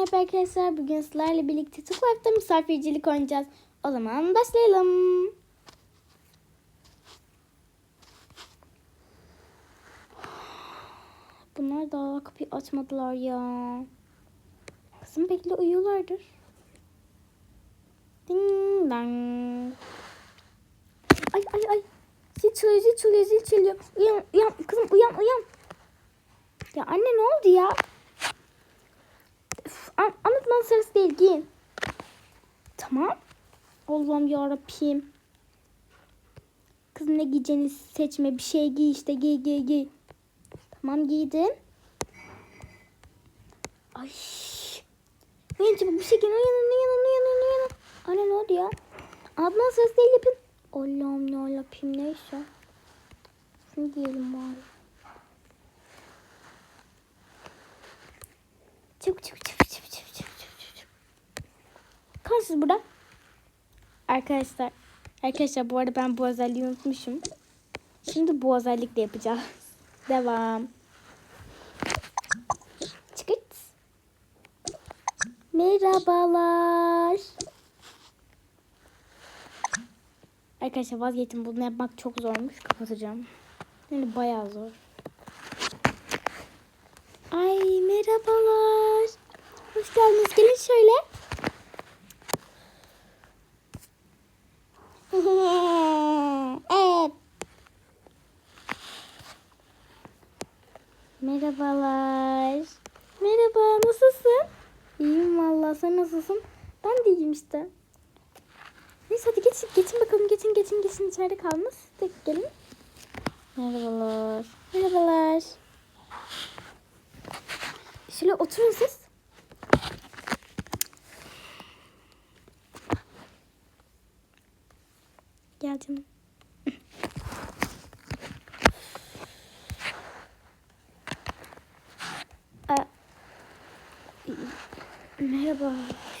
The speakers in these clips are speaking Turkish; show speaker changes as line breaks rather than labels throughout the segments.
merhaba arkadaşlar. Bugün sizlerle birlikte Tuklav'da misafircilik oynayacağız. O zaman başlayalım. Bunlar daha kapıyı açmadılar ya. Kızım bekle uyuyorlardır. Ding dang. Ay ay ay. Zil çalıyor zil çalıyor zil çalıyor. Uyan uyan kızım uyan uyan. Ya anne ne oldu ya? Üf, an giyin. Tamam. Allah'ım yarabbim. Kız ne giyeceğini seçme. Bir şey giy işte giy giy giy. Tamam giydim. Ay. Uyan çabuk bir şey giyin. Uyanın uyanın uyanın uyanın. Anne ne oldu ya? Anlatmanın sırası değil yapın. Allah'ım ne yapayım neyse. Şunu giyelim bari. Çabuk çabuk çabuk çabuk çabuk çabuk çabuk çabuk. Kalsız burada. Arkadaşlar. Arkadaşlar bu arada ben bu özelliği unutmuşum. Şimdi bu özellikle yapacağız. Devam. Çıkırt. Merhabalar. Arkadaşlar vazgeçtim. Bunu yapmak çok zormuş. Kapatacağım. Yani bayağı zor. Ay merhabalar. Hoş geldiniz. Gelin şöyle. evet. Merhabalar. Merhaba. Nasılsın? İyiyim valla. Sen nasılsın? Ben de iyiyim işte. Neyse hadi geçin, geçin bakalım. Geçin, geçin, geçin. içeride kalmış. Tek gelin. Merhabalar. Merhabalar. Şöyle oturun siz. Gel canım. Aa, Merhaba.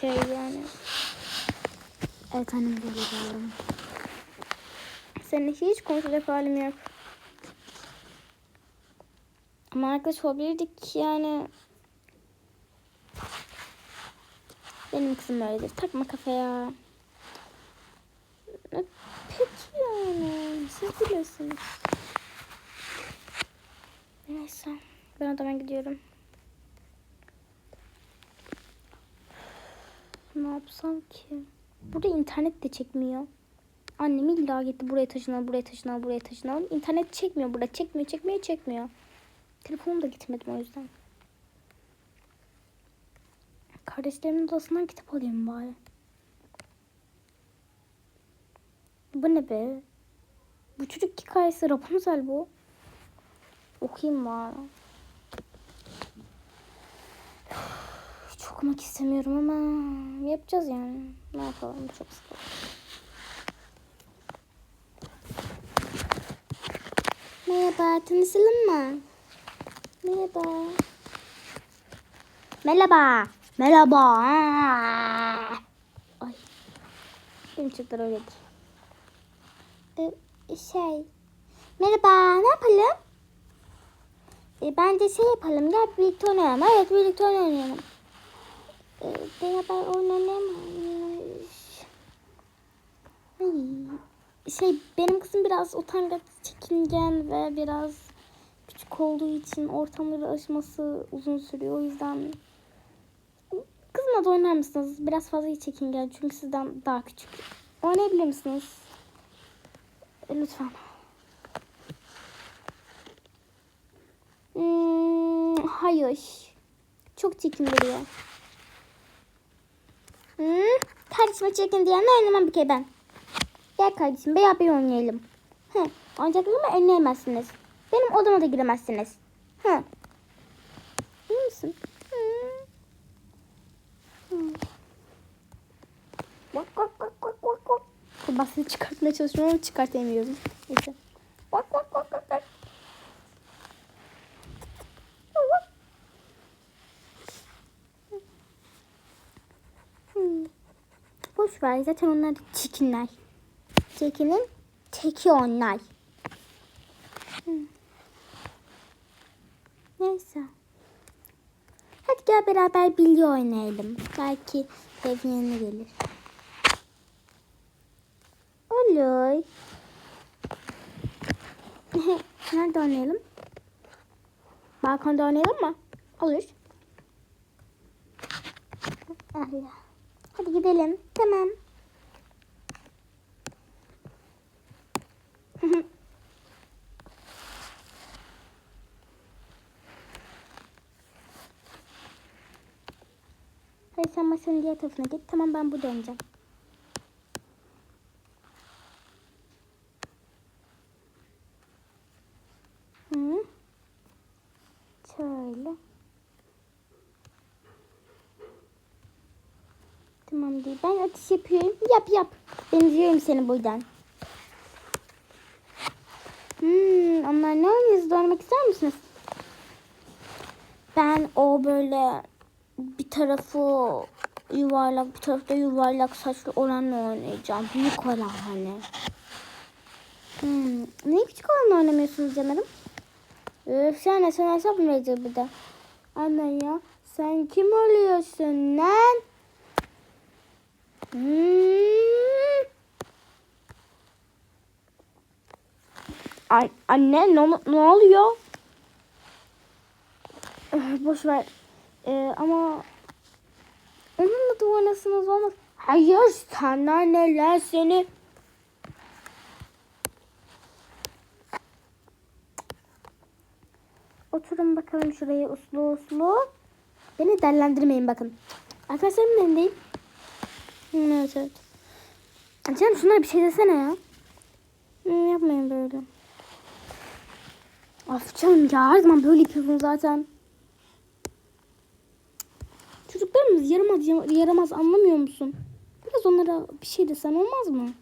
Şey yani. Evet annem böyle geldim. Seninle hiç konuşacak halim yok. Ama arkadaş olabilirdik yani. Benim kızım öyledir. Takma kafaya. E, Peki yani. Siz biliyorsunuz. Neyse. Ben odama gidiyorum. Ne yapsam ki? Burada internet de çekmiyor. Annem illa gitti buraya taşınalım, buraya taşınalım, buraya taşınalım. İnternet çekmiyor burada. Çekmiyor, çekmiyor, çekmiyor. Telefonum da gitmedim o yüzden. Kardeşlerimin odasından kitap alayım bari. Bu ne be? Bu çocuk hikayesi Rapunzel bu. Okuyayım bari. Hiç okumak istemiyorum ama yapacağız yani. Ne yapalım çok sıkıldım. Merhaba, tanışalım mı? Merhaba. Merhaba. Merhaba. Ay. Benim çocuklar öyledir. Ee, şey. Merhaba, ne yapalım? Ee, bence şey yapalım, gel birlikte oynayalım. Evet, birlikte oynayalım. Ee, beraber oynayalım. Ay. Şey, benim kızım biraz utangaç, çekingen ve biraz küçük olduğu için ortamlara alışması uzun sürüyor. O yüzden kızımla da oynar mısınız? Biraz fazla çekingen çünkü sizden daha küçük. Oynayabilir misiniz? E, Lütfen. Hmm, hayır. Çok çekindiriyor. Hmm, kardeşime çekin diyen oynamam bir kere ben. Gel kardeşim beraber oynayalım. Hı, oyuncaklarımı önleyemezsiniz. Benim odama da giremezsiniz. Hı. İyi misin? Hı. Hı. Bak bak bak bak bak bak. Çıkartmaya çalışıyorum ama çıkartamıyorum. Neyse. Bak bak bak bak bak. Bak. Hmm. Ver zaten onlar çirkinler. Çirkinin teki onlar. Hmm. Neyse. Hadi gel beraber bilye oynayalım. Belki yanına gelir. Olur. Nerede oynayalım? Balkonda oynayalım mı? Olur. Allah. Hadi gidelim. Tamam. Hadi sen masanın diğer tarafına git. Tamam ben burada oynayacağım. Hı. Şöyle. Tamam değil. Ben atış yapıyorum. Yap yap. Ben izliyorum seni buradan. Hmm, onlar ne oynuyoruz? Oynamak ister misiniz? Ben o böyle bir tarafı yuvarlak bir tarafı da yuvarlak saçlı olanla oynayacağım. Büyük olan hani. Hmm. Niye küçük olanla oynamıyorsunuz canlarım? Öf sen sen hesap mı verecek bir de? Anne ya sen kim oluyorsun lan? Hmm. Anne ne, ne oluyor? Eh, Boş ver. Ee, ama onunla da oynasanız olmaz. Hayır sana neler seni. Oturun bakalım şuraya uslu uslu. Beni dellendirmeyin bakın. Arkadaşlarımın elindeyim. Evet evet. Canım şunlara bir şey desene ya. Hı, yapmayın böyle. Of canım ya her zaman böyle yapıyorsun zaten. Çocuklarımız yaramaz yaramaz anlamıyor musun? Biraz onlara bir şey desen olmaz mı?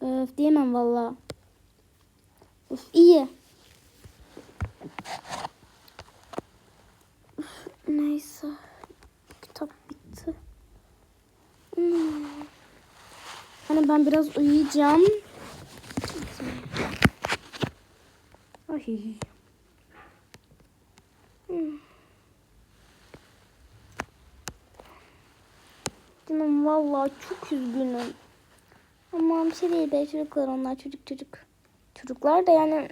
Öf diyemem valla. Of iyi. Üf, neyse. Kitap bitti. Hmm. Hani ben biraz uyuyacağım. Ay. Hmm. Canım vallahi çok üzgünüm. Ama bir şey değil be çocuklar onlar çocuk çocuk. Çocuklar da yani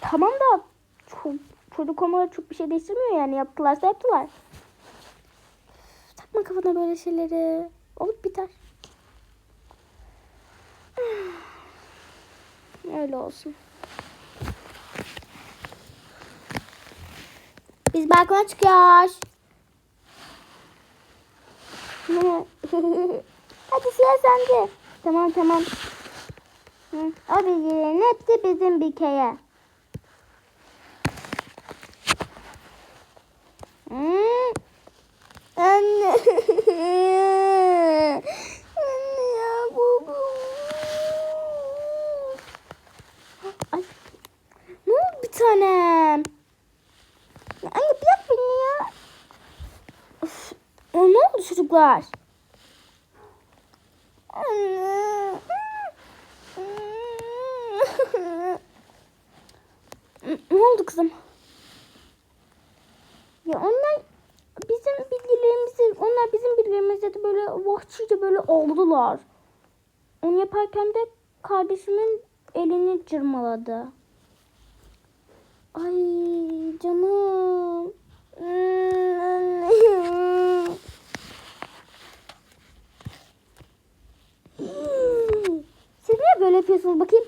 tamam da çok, çocuk olmaları çok bir şey değiştirmiyor yani yaptılarsa yaptılar. Üf, Takma kafana böyle şeyleri. Olup biter. Öyle olsun. Biz balkona çıkıyoruz. Hadi sıra sende. Tamam tamam. O bilgilerin hepsi bizim bir kere. Anne. Anne ya bu. Ay. Ne oldu bir tanem? Ya anne bırak beni ya. Of. Ne oldu çocuklar? Anne. Ne oldu kızım? Ya onlar bizim bilgilerimizi, onlar bizim bilgilerimizi de böyle vahşice böyle aldılar. Onu yaparken de kardeşimin elini cırmaladı. Ay canım. Siz niye böyle yapıyorsunuz bakayım?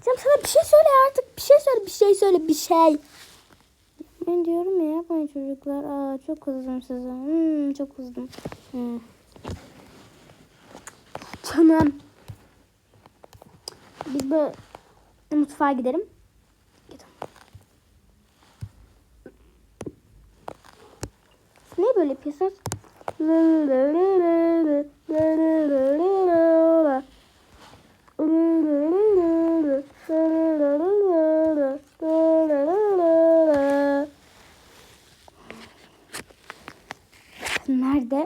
Sen sana bir şey söyle artık. Bir şey söyle, bir şey söyle, bir şey. Ben diyorum ya yapmayın çocuklar. Aa çok kızdım size. Hmm, çok kızdım. Hmm. Canım. Biz böyle mutfağa. Gidelim. Böyle yapıyorsunuz? Nerede?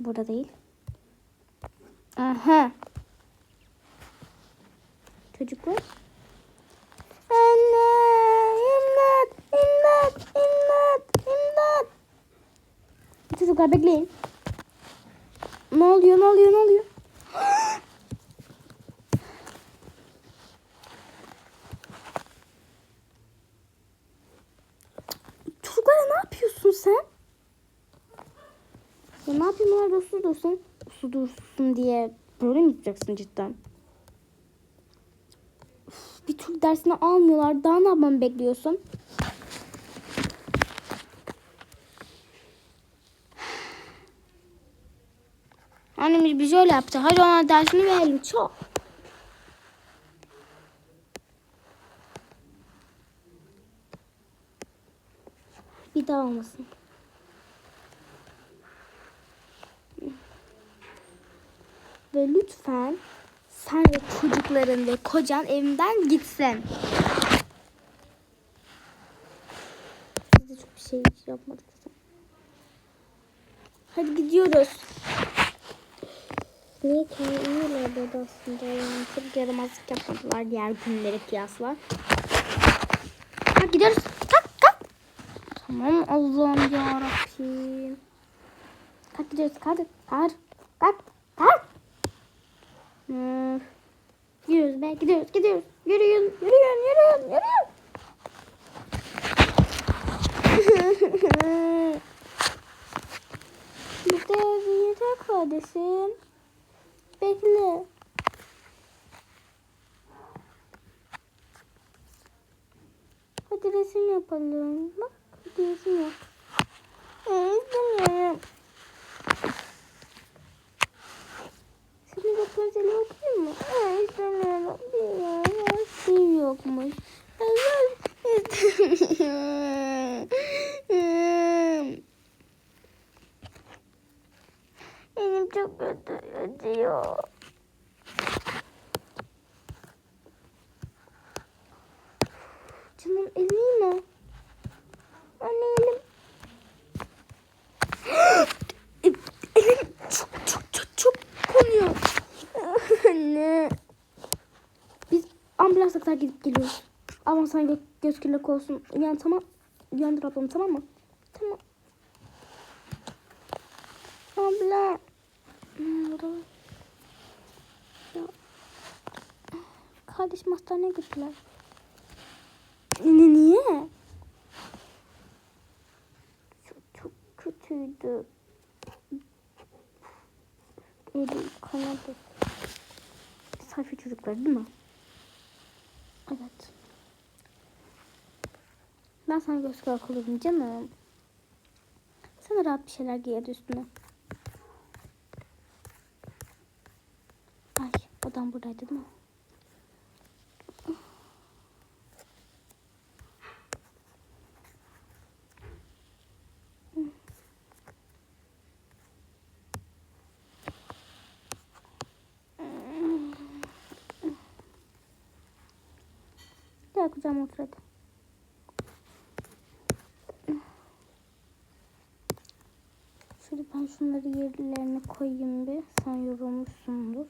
Burada değil. Aha. Çocuklar. Çocuklar bekleyin. Ne oluyor ne oluyor ne oluyor? Çocuklara ne yapıyorsun sen? Ya ne yapayım onlar uslu dursun. Uslu dursun diye böyle mi yapacaksın cidden? Üf, bir türlü dersini almıyorlar. Daha ne yapmamı bekliyorsun? Annemiz biz öyle yaptı. Hadi ona dersini verelim. Çok. Bir daha olmasın. Ve lütfen sen ve çocukların ve kocan evimden gitsin. Biz de çok bir şey yapmadık. Hadi gidiyoruz. Niye kendi iyiler dedi aslında yani çok yaramazlık yapmadılar diğer günlere kıyasla. Hadi gidiyoruz. Kalk kalk. Tamam Allah'ım yarabbim. Kalk gidiyoruz hadi. Kalk. Kalk. Kalk. Hmm. Gidiyoruz be gidiyoruz gidiyoruz. Yürüyün yürüyün yürüyün yürüyün. Burada bir yeter kardeşim. Bekle. Hadi resim yapalım. Bak hadi resim yap. Ee, istemiyorum. Şimdi de gözeli okuyayım mı? Ee, istemiyorum. Bilmiyorum. Şey yokmuş. Evet, istemiyorum. Çok kötü acıyor. Canım iyi mi? Anne elim. elim çok çok çok çok konuyor. Anne. Biz ambulansla kadar gidip geliyoruz. Ama sen gö göz kirlik olsun. Yani tamam. Uyandır ablamı tamam mı? Tamam. Abla. Hmm, burada. Ya. Kardeşim hastaneye. Ne niye? Çok, çok kötüydü. Eli kanadı. Sayfa çocuklar değil mi? Evet. Ben sana göz kulak olurum canım. Sana rahat bir şeyler giy hadi üstüne. Ay odam buradaydı değil mi? Kucağıma otur. Şöyle ben şunları yerlerine koyayım bir. Sen yorulmuşsundur.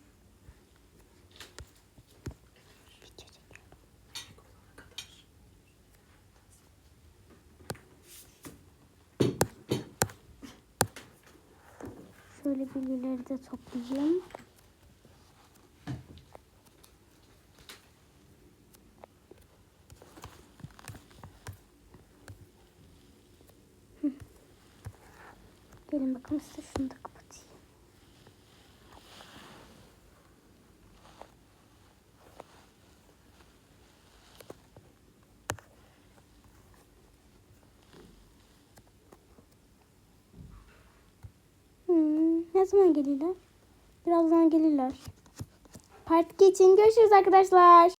Şöyle bilgileri de toplayayım. Gelin bakalım size şunu da kapatayım. Hmm, ne zaman gelirler? Birazdan gelirler. Part için görüşürüz arkadaşlar.